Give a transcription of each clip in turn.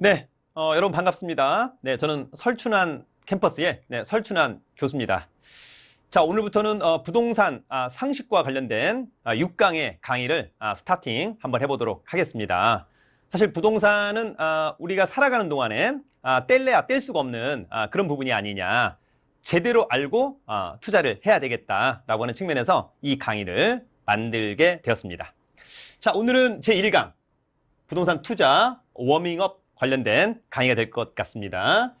네, 어, 여러분 반갑습니다. 네, 저는 설춘한 캠퍼스의 네, 설춘한 교수입니다. 자, 오늘부터는 어, 부동산 아, 상식과 관련된 아, 6강의 강의를 아, 스타팅 한번 해보도록 하겠습니다. 사실 부동산은 아, 우리가 살아가는 동안에 아, 뗄래야 뗄 수가 없는 아, 그런 부분이 아니냐. 제대로 알고 아, 투자를 해야 되겠다라고 하는 측면에서 이 강의를 만들게 되었습니다. 자, 오늘은 제1강 부동산 투자 워밍업 관련된 강의가 될 것 같습니다.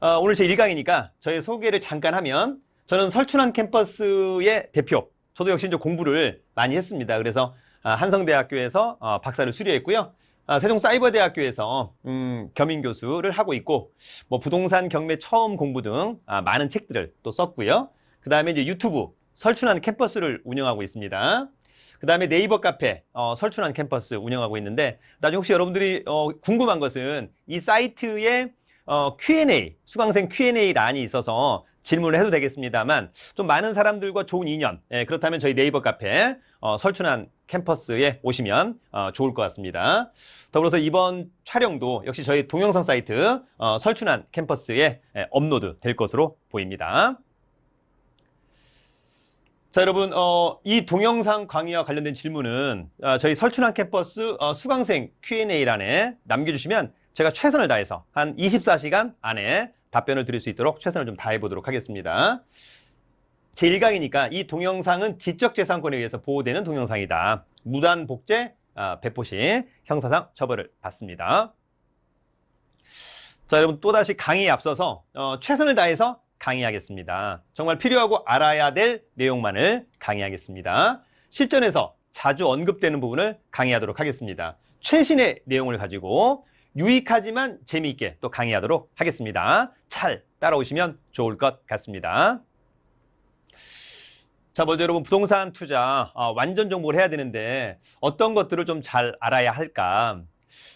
어, 오늘 제 1강이니까 저의 소개를 잠깐 하면 저는 설춘한 캠퍼스의 대표. 저도 역시 이제 공부를 많이 했습니다. 그래서 아, 한성대학교에서 어, 박사를 수료했고요. 아, 세종사이버대학교에서 음, 겸임 교수를 하고 있고 뭐 부동산 경매 처음 공부 등 아, 많은 책들을 또 썼고요. 그 다음에 유튜브 설춘한 캠퍼스를 운영하고 있습니다. 그 다음에 네이버 카페 어, 설춘한 캠퍼스 운영하고 있는데 나중에 혹시 여러분들이 어, 궁금한 것은 이 사이트에 어, Q&A 수강생 Q&A 란이 있어서 질문을 해도 되겠습니다만 좀 많은 사람들과 좋은 인연 예, 그렇다면 저희 네이버 카페 어, 설춘한 캠퍼스에 오시면 어, 좋을 것 같습니다. 더불어서 이번 촬영도 역시 저희 동영상 사이트 어, 설춘한 캠퍼스에 예, 업로드 될 것으로 보입니다. 자, 여러분, 어, 이 동영상 강의와 관련된 질문은 어, 저희 설춘한 캠퍼스 어, 수강생 Q&A란에 남겨주시면 제가 최선을 다해서 한 24시간 안에 답변을 드릴 수 있도록 최선을 좀 다해 보도록 하겠습니다. 제 1강이니까 이 동영상은 지적재산권에 의해서 보호되는 동영상이다. 무단 복제, 아, 배포 시 형사상 처벌을 받습니다. 자, 여러분 또다시 강의에 앞서서 어, 최선을 다해서 강의하겠습니다. 정말 필요하고 알아야 될 내용만을 강의하겠습니다. 실전에서 자주 언급되는 부분을 강의하도록 하겠습니다. 최신의 내용을 가지고 유익하지만 재미있게 또 강의하도록 하겠습니다. 잘 따라오시면 좋을 것 같습니다. 자, 먼저 여러분 부동산 투자 아, 완전 정보를 해야 되는데 어떤 것들을 좀 잘 알아야 할까?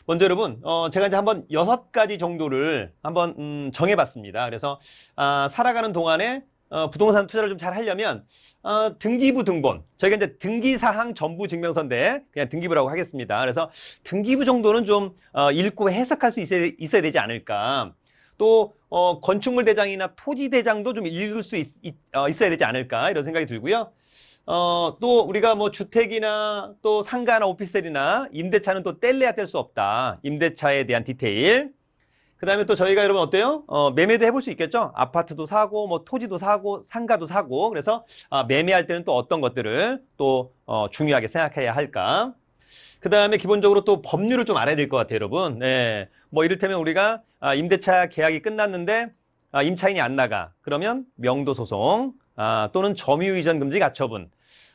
먼저 여러분, 어, 제가 이제 한번 여섯 가지 정도를 한번 음, 정해봤습니다. 그래서 아, 살아가는 동안에 어, 부동산 투자를 좀 잘 하려면 어, 등기부 등본 저희가 이제 등기사항 전부 증명서인데 그냥 등기부라고 하겠습니다. 그래서 등기부 정도는 좀 어, 읽고 해석할 수 있어야, 있어야 되지 않을까. 또 어, 건축물 대장이나 토지 대장도 좀 읽을 수 있, 어야 되지 않을까 이런 생각이 들고요. 어, 또 우리가 뭐 주택이나 또 상가나 오피스텔이나 임대차는 또 뗄래야 뗄 수 없다. 임대차에 대한 디테일. 그 다음에 또 저희가 여러분 어때요? 어, 매매도 해볼 수 있겠죠? 아파트도 사고, 뭐 토지도 사고, 상가도 사고. 그래서 아, 매매할 때는 또 어떤 것들을 또 어, 중요하게 생각해야 할까? 그 다음에 기본적으로 또 법률을 좀 알아야 될 것 같아요, 여러분. 네. 뭐 이를테면 우리가 아, 임대차 계약이 끝났는데 아, 임차인이 안 나가. 그러면 명도 소송 아, 또는 점유이전 금지 가처분.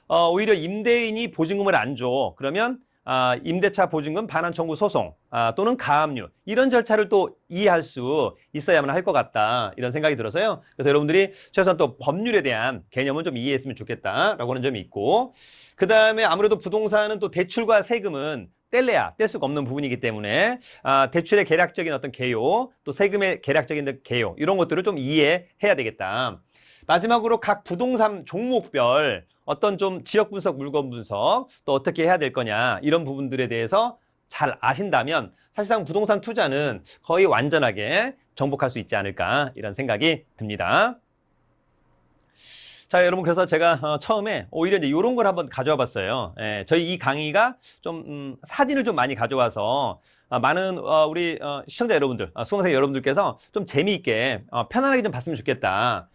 어, 오히려 임대인이 보증금을 안 줘. 그러면 아, 임대차 보증금 반환 청구 소송 아, 또는 가압류 이런 절차를 또 이해할 수 있어야만 할 것 같다 이런 생각이 들어서요. 그래서 여러분들이 최소한 또 법률에 대한 개념은 좀 이해했으면 좋겠다라고 하는 점이 있고 그 다음에 아무래도 부동산은 또 대출과 세금은 뗄래야 뗄 수가 없는 부분이기 때문에 아, 대출의 계략적인 어떤 개요 또 세금의 계략적인 개요 이런 것들을 좀 이해해야 되겠다. 마지막으로 각 부동산 종목별 어떤 좀 지역 분석, 물건 분석, 또 어떻게 해야 될 거냐, 이런 부분들에 대해서 잘 아신다면 사실상 부동산 투자는 거의 완전하게 정복할 수 있지 않을까, 이런 생각이 듭니다. 자, 여러분, 그래서 제가 어, 처음에 오히려 이제 이런 걸 한번 가져와 봤어요. 예, 저희 이 강의가 좀, 음, 사진을 좀 많이 가져와서 아, 많은 어, 우리 어, 시청자 여러분들, 아, 수강생 여러분들께서 좀 재미있게 어, 편안하게 좀 봤으면 좋겠다.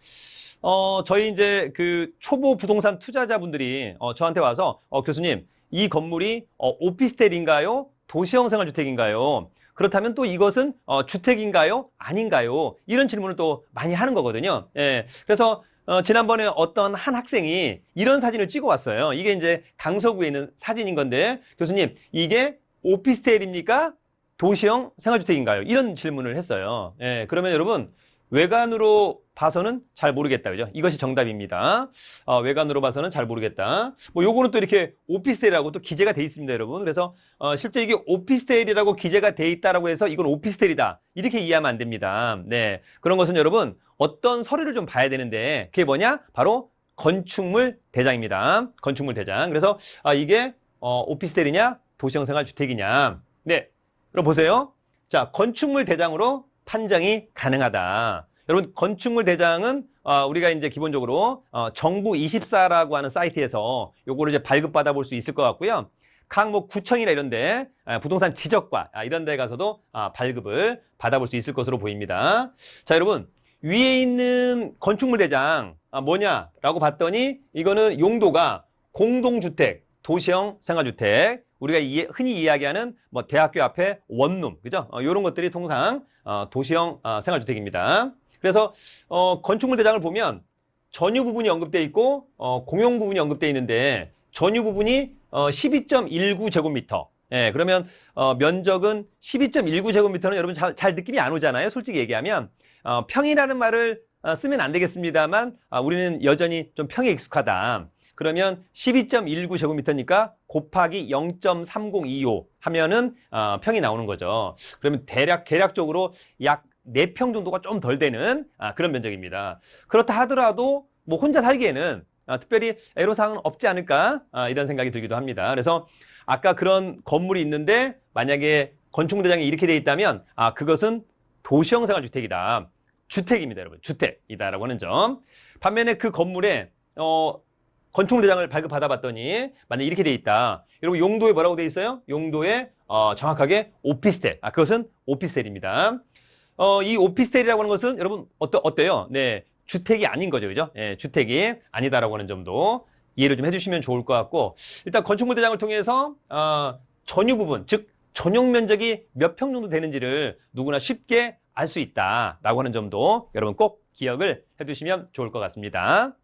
어, 저희 이제 그 초보 부동산 투자자분들이 어, 저한테 와서 어, 교수님, 이 건물이 어, 오피스텔인가요? 도시형 생활주택인가요? 그렇다면 또 이것은 어, 주택인가요? 아닌가요? 이런 질문을 또 많이 하는 거거든요. 예. 그래서 어, 지난번에 어떤 한 학생이 이런 사진을 찍어 왔어요. 이게 이제 강서구에 있는 사진인 건데, 교수님, 이게 오피스텔입니까? 도시형 생활주택인가요? 이런 질문을 했어요. 예, 그러면 여러분, 외관으로 봐서는 잘 모르겠다. 그죠? 이것이 정답입니다. 어, 외관으로 봐서는 잘 모르겠다. 뭐 요거는 또 이렇게 오피스텔이라고 또 기재가 돼 있습니다, 여러분. 그래서 어, 실제 이게 오피스텔이라고 기재가 돼 있다라고 해서 이건 오피스텔이다. 이렇게 이해하면 안 됩니다. 네. 그런 것은 여러분 어떤 서류를 좀 봐야 되는데 그게 뭐냐? 바로 건축물 대장입니다. 건축물 대장. 그래서 아, 이게 어, 오피스텔이냐? 도시형 생활 주택이냐? 네. 그럼 보세요. 자, 건축물 대장으로 판정이 가능하다. 여러분, 건축물 대장은 어, 우리가 이제 기본적으로 어, 정부 24라고 하는 사이트에서 요거를 이제 발급받아 볼 수 있을 것 같고요. 각 뭐 구청이나 이런데 아, 부동산 지적과 아, 이런 데 가서도 아, 발급을 받아볼 수 있을 것으로 보입니다. 자, 여러분 위에 있는 건축물 대장 아, 뭐냐라고 봤더니 이거는 용도가 공동주택, 도시형 생활주택, 우리가 이해- 흔히 이야기하는 뭐 대학교 앞에 원룸, 그죠? 어, 이런 것들이 통상 어, 도시형 어, 생활주택입니다. 그래서 어, 건축물 대장을 보면 전유 부분이 언급돼 있고 어, 공용 부분이 언급돼 있는데 전유 부분이 어, 12.19 제곱미터. 예, 그러면 어, 면적은 12.19 제곱미터는 여러분 잘, 잘 느낌이 안 오잖아요. 솔직히 얘기하면 어, 평이라는 말을 어, 쓰면 안 되겠습니다만 아, 우리는 여전히 좀 평에 익숙하다. 그러면 12.19 제곱미터니까 곱하기 0.3025 하면은 어, 평이 나오는 거죠. 그러면 대략 계략적으로 약 4평 정도가 좀 덜 되는 아, 그런 면적입니다. 그렇다 하더라도 뭐 혼자 살기에는 아, 특별히 애로사항은 없지 않을까 아, 이런 생각이 들기도 합니다. 그래서 아까 그런 건물이 있는데 만약에 건축대장이 이렇게 돼 있다면 아 그것은 도시형 생활주택이다. 주택입니다, 여러분. 주택이다라고 하는 점. 반면에 그 건물에 어 건축대장을 발급받아 봤더니 만약 이렇게 돼 있다. 여러분 용도에 뭐라고 돼 있어요? 용도에 어, 정확하게 오피스텔. 아 그것은 오피스텔입니다. 어, 이 오피스텔이라고 하는 것은 여러분 어떠, 어때요? 네. 주택이 아닌 거죠. 그죠? 예, 주택이 아니다라고 하는 점도 이해를 좀 해주시면 좋을 것 같고 일단 건축물 대장을 통해서 어, 전유 부분, 즉 전용 면적이 몇 평 정도 되는지를 누구나 쉽게 알 수 있다라고 하는 점도 여러분 꼭 기억을 해두시면 좋을 것 같습니다.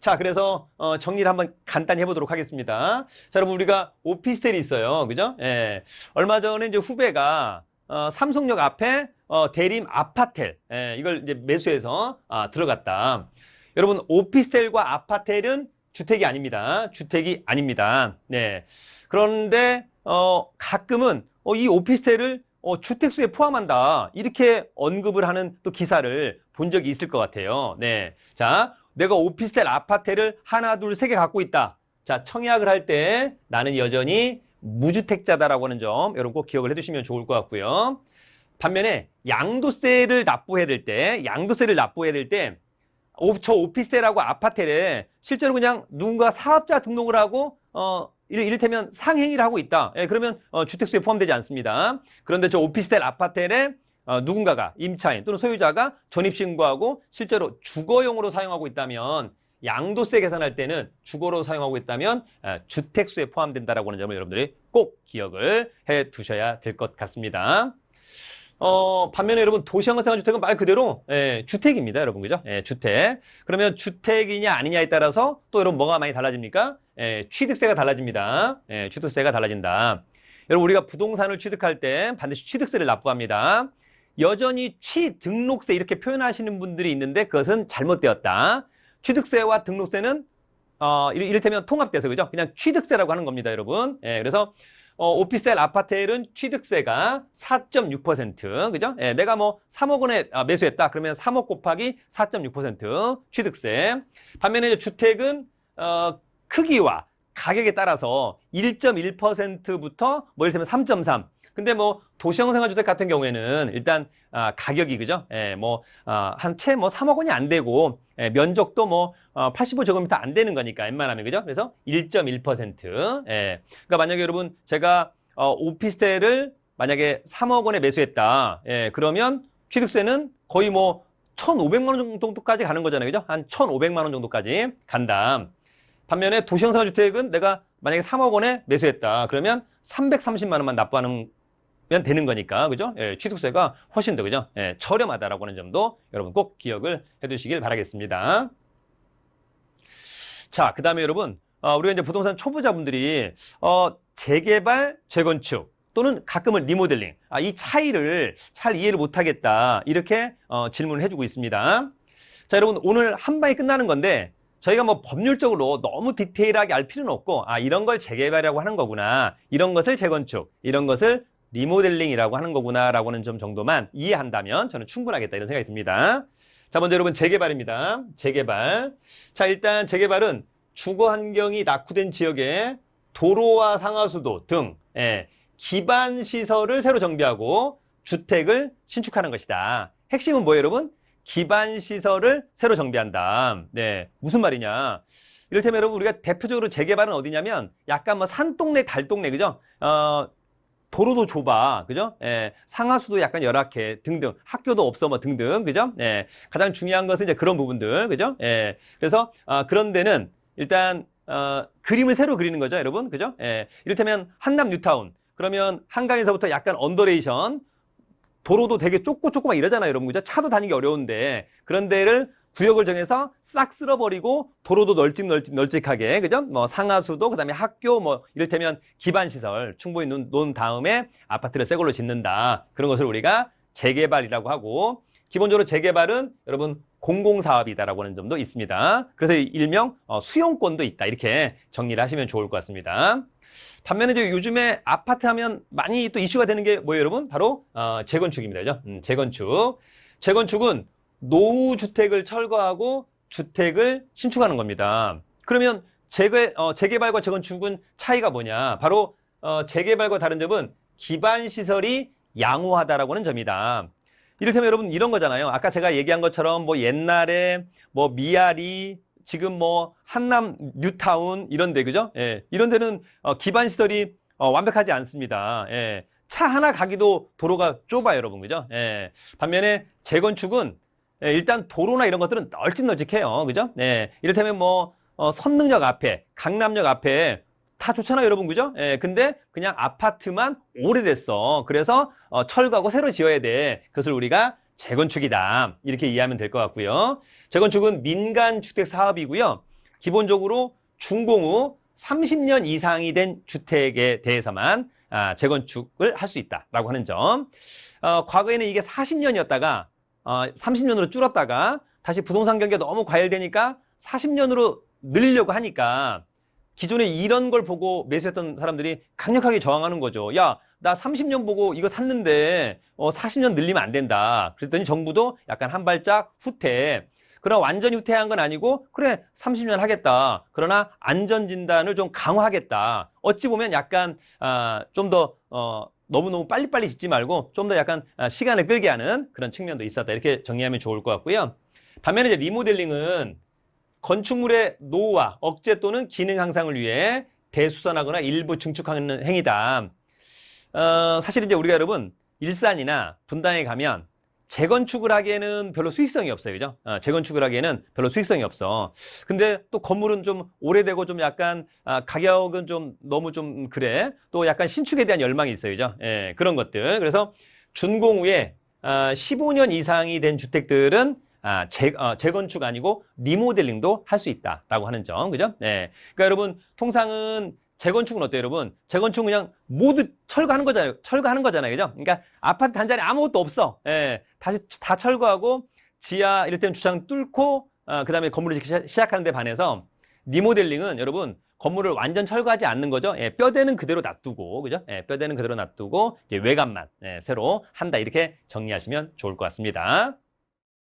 자, 그래서 어, 정리를 한번 간단히 해보도록 하겠습니다. 자, 여러분 우리가 오피스텔이 있어요, 그죠? 예, 얼마 전에 이제 후배가 어, 삼성역 앞에 어, 대림 아파텔 예, 이걸 이제 매수해서 아, 들어갔다. 여러분 오피스텔과 아파텔은 주택이 아닙니다. 주택이 아닙니다. 네. 그런데 어, 가끔은 어, 이 오피스텔을 어, 주택수에 포함한다. 이렇게 언급을 하는 또 기사를 본 적이 있을 것 같아요. 네. 자, 내가 오피스텔 아파트를 하나, 둘, 세 개 갖고 있다. 자, 청약을 할 때 나는 여전히 무주택자다라고 하는 점 여러분 꼭 기억을 해두시면 좋을 것 같고요. 반면에 양도세를 납부해야 될 때, 양도세를 납부해야 될 때, 오, 저 오피스텔하고 아파트를 실제로 그냥 누군가 사업자 등록을 하고 어 이를- 이를테면 상행위를 하고 있다. 예, 그러면 어, 주택수에 포함되지 않습니다. 그런데 저 오피스텔 아파트에 어, 누군가가 임차인 또는 소유자가 전입신고하고 실제로 주거용으로 사용하고 있다면 양도세 계산할 때는 주거로 사용하고 있다면 아, 주택수에 포함된다라고 하는 점을 여러분들이 꼭 기억을 해 두셔야 될 것 같습니다. 어, 반면에 여러분 도시형 생활주택은 말 그대로 예, 주택입니다, 여러분 그죠? 예, 주택. 그러면 주택이냐 아니냐에 따라서 또 여러분 뭐가 많이 달라집니까? 예, 취득세가 달라집니다. 예, 취득세가 달라진다. 여러분 우리가 부동산을 취득할 때 반드시 취득세를 납부합니다. 여전히 취등록세 이렇게 표현하시는 분들이 있는데 그것은 잘못되었다. 취득세와 등록세는 어, 이를- 이를테면 통합돼서 그죠? 그냥 취득세라고 하는 겁니다, 여러분. 예, 그래서 어, 오피스텔 아파트는 취득세가 4.6%, 그죠? 예, 내가 뭐 3억 원에 아, 매수했다. 그러면 3억 곱하기 4.6% 취득세. 반면에 주택은 어, 크기와 가격에 따라서 1.1%부터 뭐 예를 들면 3.3. 근데 뭐 도시형 생활주택 같은 경우에는 일단 아, 가격이 그죠? 예, 뭐한 채뭐 3억 원이 안 되고 예, 면적도 뭐 어, 85제곱미터 안 되는 거니까 웬만하면 그죠? 그래서 1.1%. 예. 그러니까 만약에 여러분 제가 어, 오피스텔을 만약에 3억 원에 매수했다. 예, 그러면 취득세는 거의 뭐 1,500만 원 정도까지 가는 거잖아요. 그죠? 한 1,500만 원 정도까지 간다. 반면에 도시형 생활주택은 내가 만약에 3억 원에 매수했다. 그러면 330만 원만 납부하는 면 되는 거니까 그죠? 예, 취득세가 훨씬 더 그죠? 예, 저렴하다라고 하는 점도 여러분 꼭 기억을 해두시길 바라겠습니다. 자, 그 다음에 여러분 어, 우리가 이제 부동산 초보자분들이 어, 재개발, 재건축 또는 가끔은 리모델링 아, 이 차이를 잘 이해를 못하겠다 이렇게 어, 질문을 해주고 있습니다. 자, 여러분 오늘 한 방에 끝나는 건데 저희가 뭐 법률적으로 너무 디테일하게 알 필요는 없고 아 이런 걸 재개발이라고 하는 거구나 이런 것을 재건축 이런 것을 리모델링이라고 하는 거구나라고 하는 점 정도만 이해한다면 저는 충분하겠다 이런 생각이 듭니다. 자 먼저 여러분 재개발입니다. 재개발. 자 일단 재개발은 주거 환경이 낙후된 지역에 도로와 상하수도 등 예, 기반 시설을 새로 정비하고 주택을 신축하는 것이다. 핵심은 뭐예요, 여러분? 기반 시설을 새로 정비한다. 네. 무슨 말이냐? 이를테면 여러분 우리가 대표적으로 재개발은 어디냐면 약간 뭐 산동네 달동네 그죠? 어 도로도 좁아 그죠? 예, 상하수도 약간 열악해 등등 학교도 없어 뭐 등등 그죠? 예, 가장 중요한 것은 이제 그런 부분들 그죠? 예, 그래서 어, 그런 데는 일단 어, 그림을 새로 그리는 거죠 여러분 그죠? 예, 이를테면 한남 뉴타운 그러면 한강에서부터 약간 언더레이션 도로도 되게 좁고 좁고 막 이러잖아요, 여러분. 그죠? 차도 다니기 어려운데. 그런 데를 구역을 정해서 싹 쓸어버리고 도로도 널찍 널찍 널찍하게 그죠? 뭐 상하수도 그다음에 학교 뭐 이를테면 기반 시설 충분히 놓은, 다음에 아파트를 새 걸로 짓는다. 그런 것을 우리가 재개발이라고 하고 기본적으로 재개발은 여러분 공공사업이다라고 하는 점도 있습니다. 그래서 일명 어, 수용권도 있다. 이렇게 정리를 하시면 좋을 것 같습니다. 반면에 이제 요즘에 아파트 하면 많이 또 이슈가 되는 게 뭐예요, 여러분? 바로 어, 재건축입니다. 그죠? 음, 재건축. 재건축은 노후 주택을 철거하고 주택을 신축하는 겁니다. 그러면 재개, 어, 재개발과 재건축은 차이가 뭐냐? 바로 어, 재개발과 다른 점은 기반 시설이 양호하다라고 하는 점이다. 이를테면 여러분 이런 거잖아요. 아까 제가 얘기한 것처럼 뭐 옛날에 뭐 미아리 지금 뭐 한남 뉴타운 이런 데 그죠? 예. 이런 데는 어, 기반 시설이 어, 완벽하지 않습니다. 예. 차 하나 가기도 도로가 좁아요, 여러분. 그죠? 예. 반면에 재건축은 예, 일단 도로나 이런 것들은 널찍널찍해요. 그죠? 예. 이를테면 뭐 어, 선릉역 앞에, 강남역 앞에 다 좋잖아요, 여러분. 그죠? 예. 근데 그냥 아파트만 오래됐어. 그래서 어, 철거하고 새로 지어야 돼. 그것을 우리가 재건축이다. 이렇게 이해하면 될 것 같고요. 재건축은 민간 주택 사업이고요. 기본적으로 준공 후 30년 이상이 된 주택에 대해서만 아, 재건축을 할 수 있다라고 하는 점. 어, 과거에는 이게 40년이었다가 어, 30년으로 줄었다가 다시 부동산 경기가 너무 과열되니까 40년으로 늘리려고 하니까 기존에 이런 걸 보고 매수했던 사람들이 강력하게 저항하는 거죠. 야, 나 30년 보고 이거 샀는데 어, 40년 늘리면 안 된다. 그랬더니 정부도 약간 한 발짝 후퇴. 그러나 완전히 후퇴한 건 아니고 그래 30년 하겠다. 그러나 안전 진단을 좀 강화하겠다. 어찌 보면 약간 아, 좀더 어, 너무너무 빨리빨리 짓지 말고 좀 더 약간 아, 시간을 끌게 하는 그런 측면도 있었다. 이렇게 정리하면 좋을 것 같고요. 반면에 이제 리모델링은 건축물의 노후와 억제 또는 기능 향상을 위해 대수선하거나 일부 증축하는 행위다. 어, 사실 이제 우리가 여러분 일산이나 분당에 가면 재건축을 하기에는 별로 수익성이 없어요. 그죠? 어, 재건축을 하기에는 별로 수익성이 없어. 근데 또 건물은 좀 오래되고 좀 약간 아, 가격은 좀 너무 좀 그래. 또 약간 신축에 대한 열망이 있어요. 그죠? 예, 그런 것들. 그래서 준공 후에 아, 15년 이상이 된 주택들은 아, 재, 어, 재건축 아니고 리모델링도 할 수 있다라고 하는 점. 그죠? 예. 그러니까 여러분 통상은 재건축은 어때요, 여러분? 재건축은 그냥 모두 철거하는 거잖아요. 철거하는 거잖아요. 그죠? 그러니까 아파트 안에 아무것도 없어. 예. 다시 다 철거하고 지하 이럴 때는 주차장 뚫고 어, 그다음에 건물을 시작하는 데 반해서 리모델링은 여러분 건물을 완전 철거하지 않는 거죠. 예, 뼈대는 그대로 놔두고, 그죠? 예, 뼈대는 그대로 놔두고 이제 외관만 예, 새로 한다 이렇게 정리하시면 좋을 것 같습니다.